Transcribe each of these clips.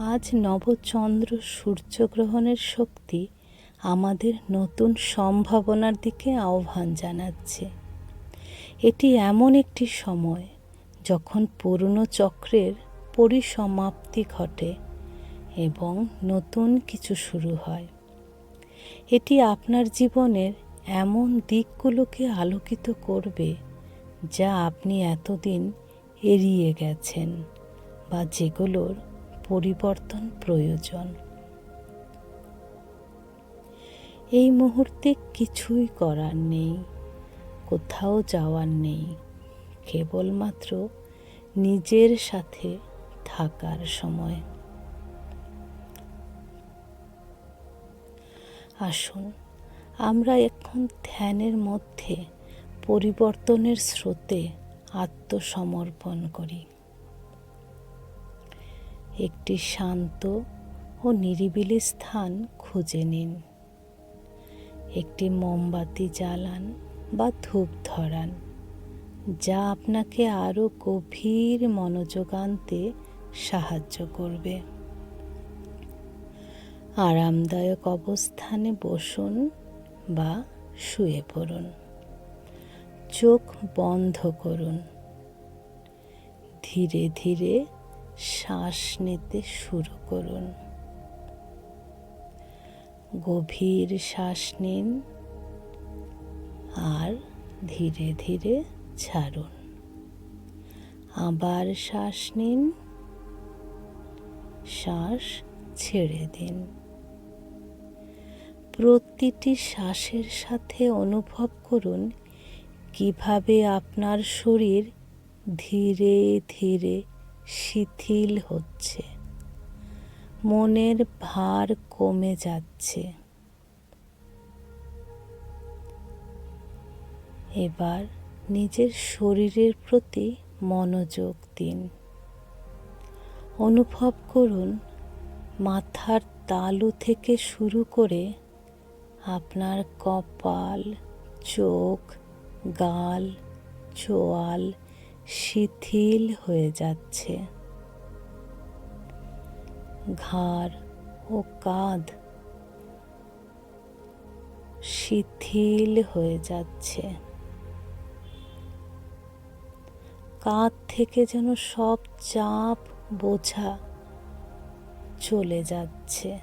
আজ নবচন্দ্র সূর্যগ্রহণের শক্তি আমাদের নতুন সম্ভাবনার দিকে আহ্বান জানাচ্ছে। এটি এমন একটি সময় যখন পুরনো চক্রের পরিসমাপ্তি ঘটে এবং নতুন কিছু শুরু হয়। এটি আপনার জীবনের এমন দিকগুলোকে আলোকিত করবে যা আপনি এতদিন এড়িয়ে গেছেন বা যেগুলোর পরিবর্তন প্রয়োজন। এই মুহূর্তে কিছুই করার নেই, কোথাও যাওয়ার নেই, কেবলমাত্র নিজের সাথে থাকার সময়। আসুন, আমরা এখন ধ্যানের মধ্যে পরিবর্তনের স্রোতে আত্মসমর্পণ করি। একটি শান্ত ও নিরিবিলি স্থান খুঁজে নিন। একটি মোমবাতি জ্বালান বা ধূপ ধরান, যা আপনাকে আরও গভীর মনোযোগ আনতে সাহায্য করবে। আরামদায়ক অবস্থানে বসুন বা শুয়ে পড়ুন। চোখ বন্ধ করুন। ধীরে ধীরে শ্বাস নিতে শুরু করুন। গভীর শ্বাস নিন আর ধীরে ধীরে ছাড়ুন। আবার শ্বাস নিন, শ্বাস ছেড়ে দিন। প্রতিটি শ্বাসের সাথে অনুভব করুন কীভাবে আপনার শরীর ধীরে ধীরে শিথিল হচ্ছে। মনের ভার কমে যাচ্ছে। এবার নিজের শরীরের প্রতি মনোযোগ দিন। অনুভব করুন, মাথার তালু থেকে শুরু করে আপনার কপাল, চোখ, গাল, চোয়াল শিথিল হয়ে যাচ্ছে। ঘাড় ও কাঁধ শিথিল হয়ে যাচ্ছে। কাঁধ থেকে যেন সব চাপ বোঝা চলে যাচ্ছে।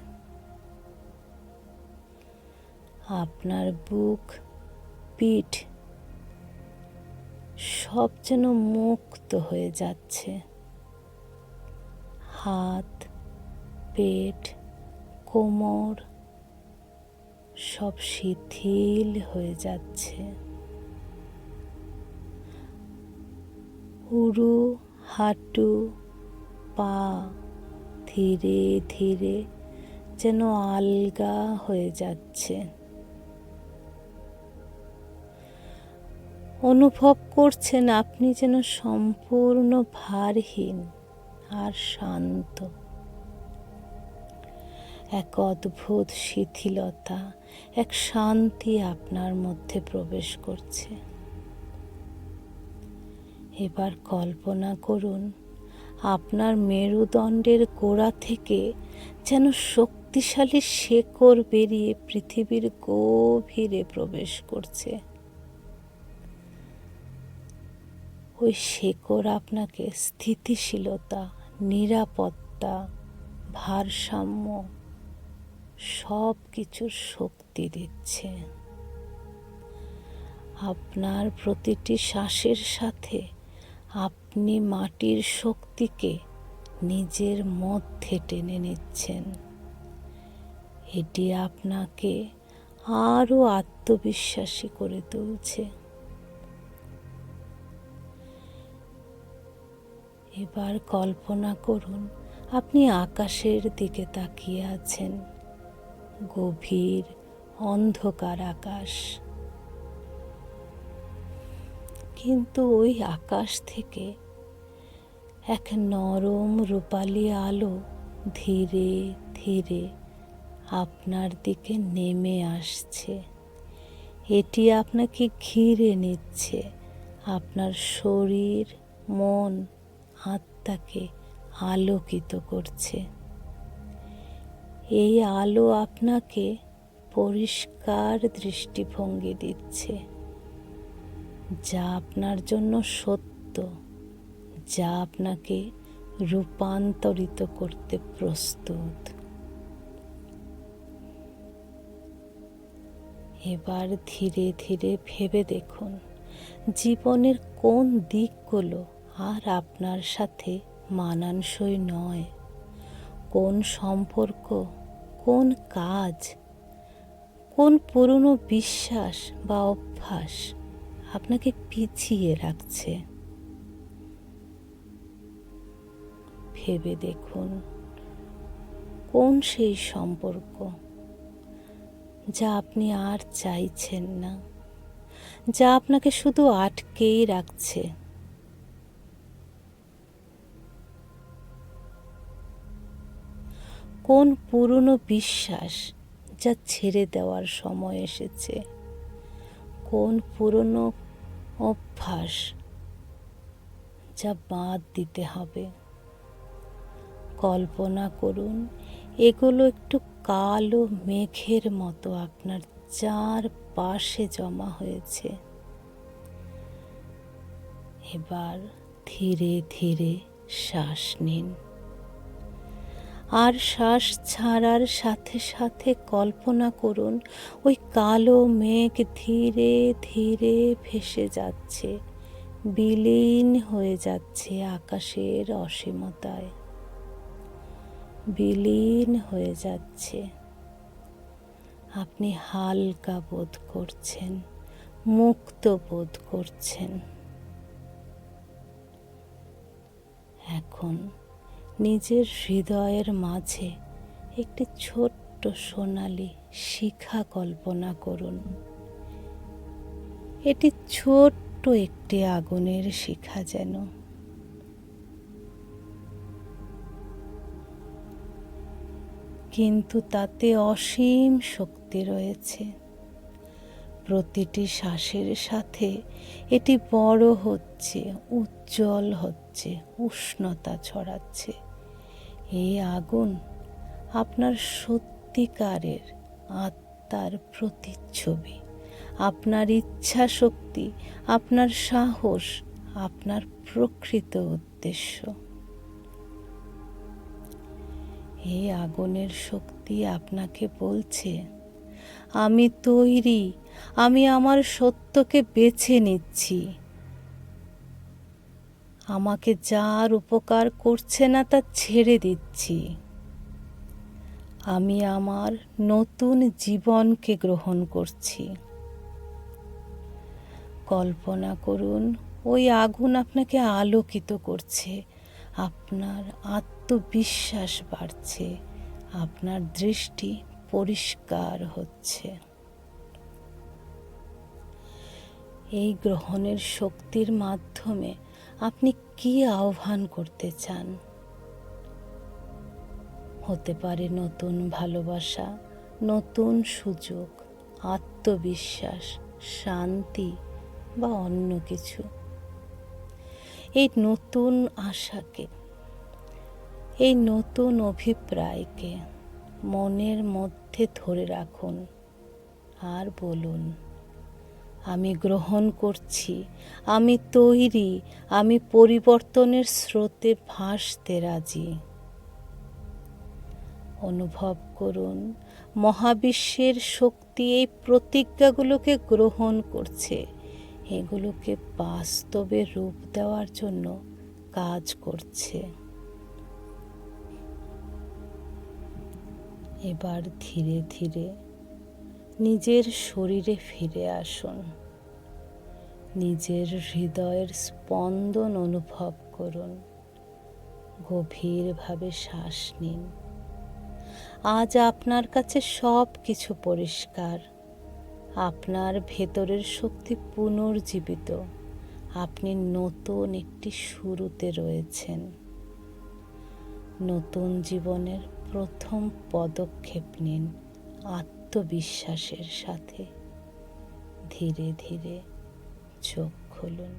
আপনার বুক, পিঠ সব যেন মুক্ত হয়ে যাচ্ছে। হাত, পেট, কোমর সব শিথিল হয়ে যাচ্ছে। উরু, হাঁটু, পা ধীরে ধীরে যেন আলগা হয়ে যাচ্ছে। অনুভব করছেন আপনি যেন সম্পূর্ণ ভারহীন আর শান্ত। এক অদ্ভুত শিথিলতা, এক শান্তি আপনার মধ্যে প্রবেশ করছে। এবার কল্পনা করুন, আপনার মেরুদণ্ডের গোড়া থেকে যেন শক্তিশালী শেকড় বেরিয়ে পৃথিবীর গভীরে প্রবেশ করছে। ওই শেকড় আপনাকে স্থিতিশীলতা, নিরাপত্তা, ভারসাম্য সব কিছুর শক্তি দিচ্ছে। আপনার প্রতিটি শ্বাসের সাথে আপনি মাটির শক্তিকে নিজের মধ্যে টেনে নিচ্ছেন। এটি আপনাকে আরও আত্মবিশ্বাসী করে তুলছে। এবার কল্পনা করুন, আপনি আকাশের দিকে তাকিয়ে আছেন। গভীর অন্ধকার আকাশ। কিন্তু ওই আকাশ থেকে এক নরম রূপালি আলো ধীরে ধীরে আপনার দিকে নেমে আসছে। এটি আপনাকে ঘিরে নিচ্ছে। আপনার শরীর, মন আত্মাকে আলোকিত করছে। এই আলো আপনাকে পরিষ্কার দৃষ্টিভঙ্গি দিচ্ছে, যা আপনার জন্য সত্য, যা আপনাকে রূপান্তরিত করতে প্রস্তুত। এবার ধীরে ধীরে ভেবে দেখুন, জীবনের কোন দিকগুলো আর আপনার সাথে মানানসই নয়। কোন সম্পর্ক, কোন কাজ, কোন পুরনো বিশ্বাস বা অভ্যাস আপনাকে পিছিয়ে রাখছে? ভেবে দেখুন, কোন সেই সম্পর্ক যা আপনি আর চাইছেন না, যা আপনাকে শুধু আটকেই রাখছে? কোন পুরনো বিশ্বাস যা ছেড়ে দেওয়ার সময় এসেছে? কোন পুরনো অভ্যাস যা বাদ দিতে হবে? কল্পনা করুন, এগুলো একটু কালো মেঘের মতো আপনার চার পাশে জমা হয়েছে। এবার ধীরে ধীরে শ্বাস নিন। আর শ্বাস ছাড়ার সাথে সাথে কল্পনা করুন, ওই কালো মেঘ ধীরে ধীরে ভেসে যাচ্ছে, বিলীন হয়ে যাচ্ছে আকাশের অসীমতায়। বিলীন হয়ে যাচ্ছে। আপনি হালকা বোধ করছেন, মুক্ত বোধ করছেন। এখন নিজের হৃদয়ের মাঝে একটি ছোট্ট সোনালি শিখা কল্পনা করুন। এটি ছোট্ট একটি আগুনের শিখা যেন। কিন্তু তাতে অসীম শক্তি রয়েছে। প্রতিটি শ্বাসের সাথে এটি বড় হচ্ছে, উজ্জ্বল হচ্ছে, উষ্ণতা ছড়াচ্ছে। এই আগুন, আপনার সত্যিকারের আত্মার প্রতিচ্ছবি, আপনার ইচ্ছা শক্তি আপনার সাহস, আপনার প্রকৃত উদ্দেশ্য। এই আগুনের শক্তি আপনাকে বলছে, আমি তৈরি, আমি আমার সত্যকে বেছে নিচ্ছি। আমাকে যার উপকার করছে না তা ছেড়ে দিচ্ছি। আমি আমার নতুন জীবনকে গ্রহণ করছি। কল্পনা করুন, ওই আগুন আপনাকে আলোকিত করছে। আপনার আত্মবিশ্বাস বাড়ছে। আপনার দৃষ্টি পরিষ্কার হচ্ছে। এই গ্রহণের শক্তির মাধ্যমে আপনি কি আহ্বান করতে চান? হতে পারে নতুন ভালোবাসা, নতুন সুযোগ, আত্মবিশ্বাস, শান্তি বা অন্য কিছু। এই নতুন আশাকে, এই নতুন অভিপ্রায়কে মনের মধ্যে ধরে রাখুন আর বলুন আমি গ্রহণ করছি, আমি তৈরি, আমি পরিবর্তনের স্রোতে ভাসতে রাজি। অনুভব করুন, মহাবিশ্বের শক্তি এই প্রতিজ্ঞাগুলোকে গ্রহণ করছে। এগুলোকে বাস্তবে রূপ দেওয়ার জন্য কাজ করছে। এবার ধীরে ধীরে নিজের শরীরে ফিরে আসুন। নিজের হৃদয়ের স্পন্দন অনুভব করুন। গভীরভাবে শ্বাস নিন। আজ আপনার কাছে সব কিছু পরিষ্কার। আপনার ভেতরের শক্তি পুনর্জীবিত। আপনি নতুন একটি শুরুতে রয়েছেন। নতুন জীবনের প্রথম পদক্ষেপ নিন। আত্মবিশ্বাসের সাথে ধীরে ধীরে চোখ খুলুন।